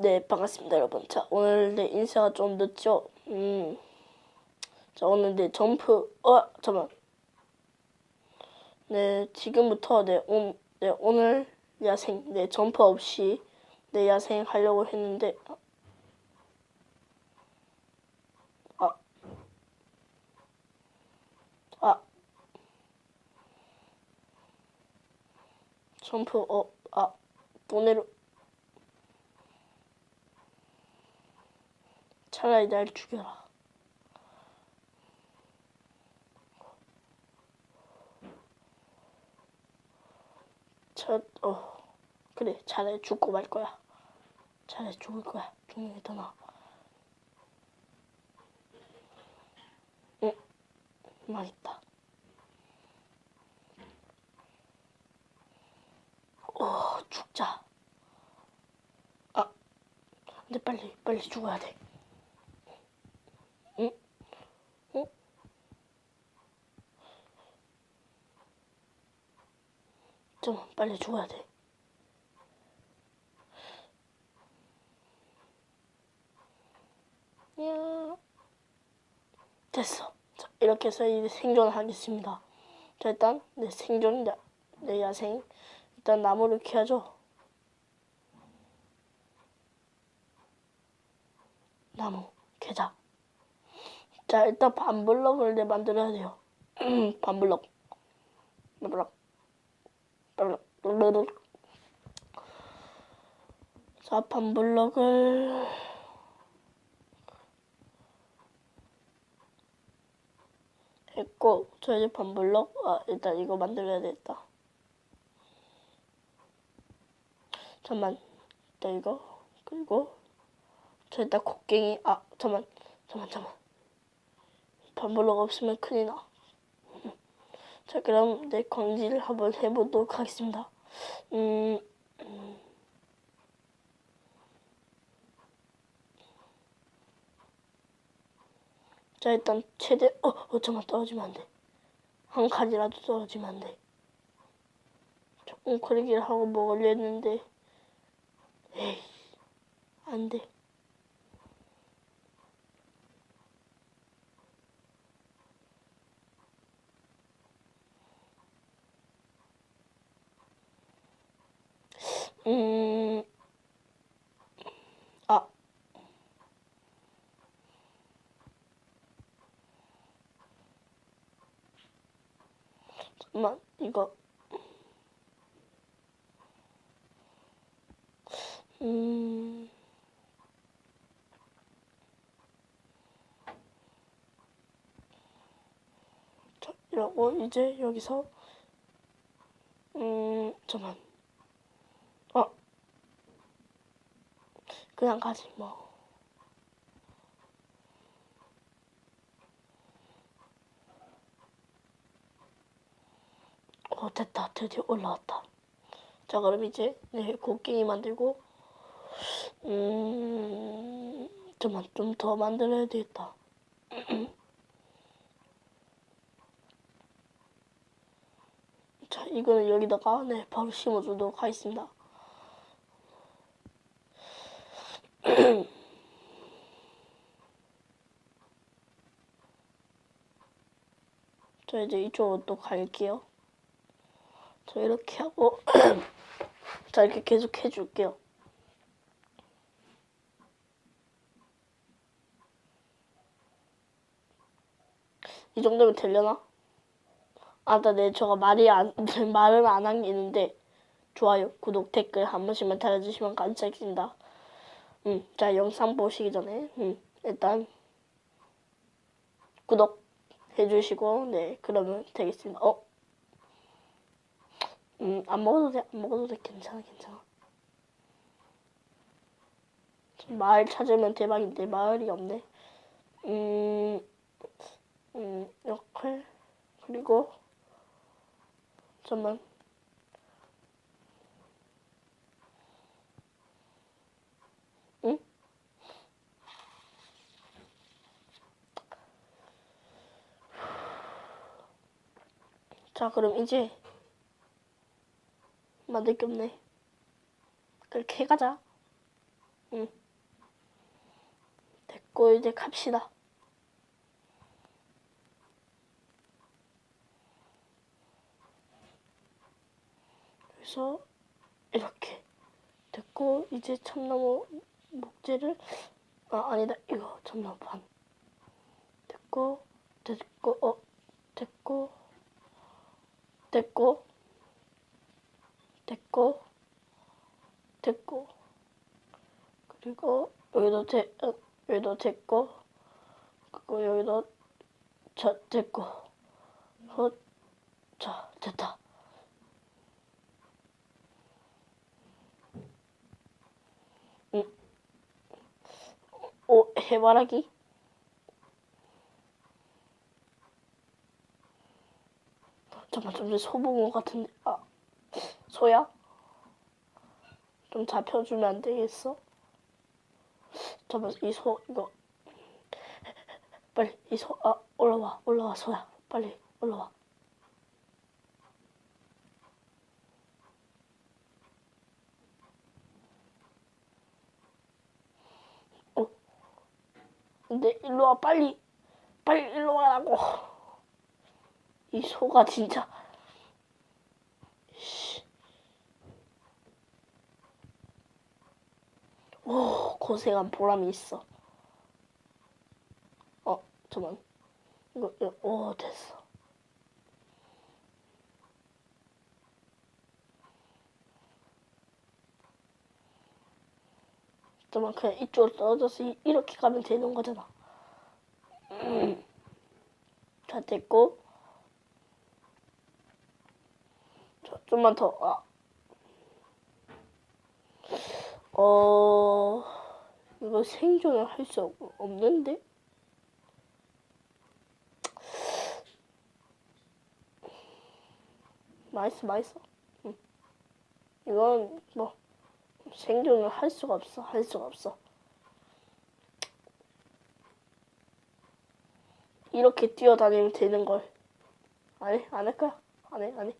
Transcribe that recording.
네, 반갑습니다, 여러분. 자, 오늘 내 인사가 좀 늦죠? 음. 자, 오늘 내 점프, 어, 잠깐만. 네, 지금부터 내, 오, 네, 오늘 야생, 네, 점프 없이 내 야생 하려고 했는데, 아, 아, 점프, 어, 아, 보내로, 차라리 날 죽여라. 저, 어, 그래, 차라리 죽고 말 거야. 차라리 죽을 거야. 죽는 게 더 나아. 응, 망했다. 어, 죽자. 아, 근데 빨리, 빨리 죽어야 돼. 응? 응? 좀 빨리 죽어야 돼. 야. 됐어. 자, 이렇게 해서 이제 생존을 하겠습니다. 자, 일단 내 생존, 내, 내 야생. 일단 나무를 캐야죠. 나무 캐자. 자, 일단 반블럭을 내 만들어야 돼요. 반블럭. 반블럭. 반블럭. 자, 반블럭을 했고, 저 이제 반블럭, 아, 일단 이거 만들어야 되겠다. 잠만, 일단 이거, 그리고, 저 일단 곡괭이, 아, 잠만, 잠만, 잠만. 반블럭 없으면 큰일 나. 자, 그럼 내 광질을 한번 해보도록 하겠습니다. 음, 음. 자, 일단 최대, 어, 어, 잠깐 떨어지면 안 돼. 한 칸이라도 떨어지면 안 돼. 조금 그러기를 하고 먹으려 했는데, 에이, 안 돼. 음, 아, 잠깐만, 이거, 음, 자, 이러고 이제 여기서, 음, 잠깐, 어, 그냥 가지 뭐. 어, 됐다. 드디어 올라왔다. 자, 그럼 이제 네, 곡괭이 만들고, 음, 잠만 좀 더 만들어야 되겠다. 자, 이거는 여기다가 네, 바로 심어주도록 하겠습니다. 자, 이제 이쪽으로 또 갈게요. 자, 이렇게 하고, 자, 이렇게 계속 해줄게요. 이 정도면 되려나? 아, 나 네, 저가 말이 안, 말을 안한 게 있는데, 좋아요, 구독, 댓글 한 번씩만 달아주시면 감사하겠습니다. 음, 자, 영상 보시기 전에, 음, 일단, 구독 해주시고, 네, 그러면 되겠습니다. 어? 음, 안 먹어도 돼, 안 먹어도 돼. 괜찮아, 괜찮아. 마을 찾으면 대박인데, 마을이 없네. 음, 음, 이렇게. 그리고, 잠만. 응? 자, 그럼 이제 만들 게 없네. 그렇게 가자. 됐고 이제 갑시다. 그래서 이렇게 됐고 이제 참나무 목재를 아 아니다 이거 참나무 반 됐고 됐고 어 됐고 됐고 됐고 됐고. 그리고 여기도 되 어, 여기도 됐고 그리고 여기도 자 됐고. 어 자 됐다. 오 해바라기? 잠깐 좀 전에 소봉어 같은데. 아 소야? 좀 잡혀주면 안 되겠어? 잠깐 이소 이거. 빨리 이 소 아 올라와 올라와 소야. 빨리 올라와. 어? 근데 일로 와 빨리. 빨리 일로 와라고. 이 소가 진짜 씨. 오 고생한 보람이 있어. 어 잠만. 이거 이거 오 됐어. 잠만 그냥 이쪽으로 떨어져서 이- 이렇게 가면 되는 거잖아. 음. 자 됐고. 자, 좀만 더 아. 어 이거 생존을 할 수 없는데 맛있어 맛있어 응. 이건 뭐 생존을 할 수가 없어 할 수가 없어 이렇게 뛰어다니면 되는 걸 안 해? 안 할 거야? 안 해? 안 해?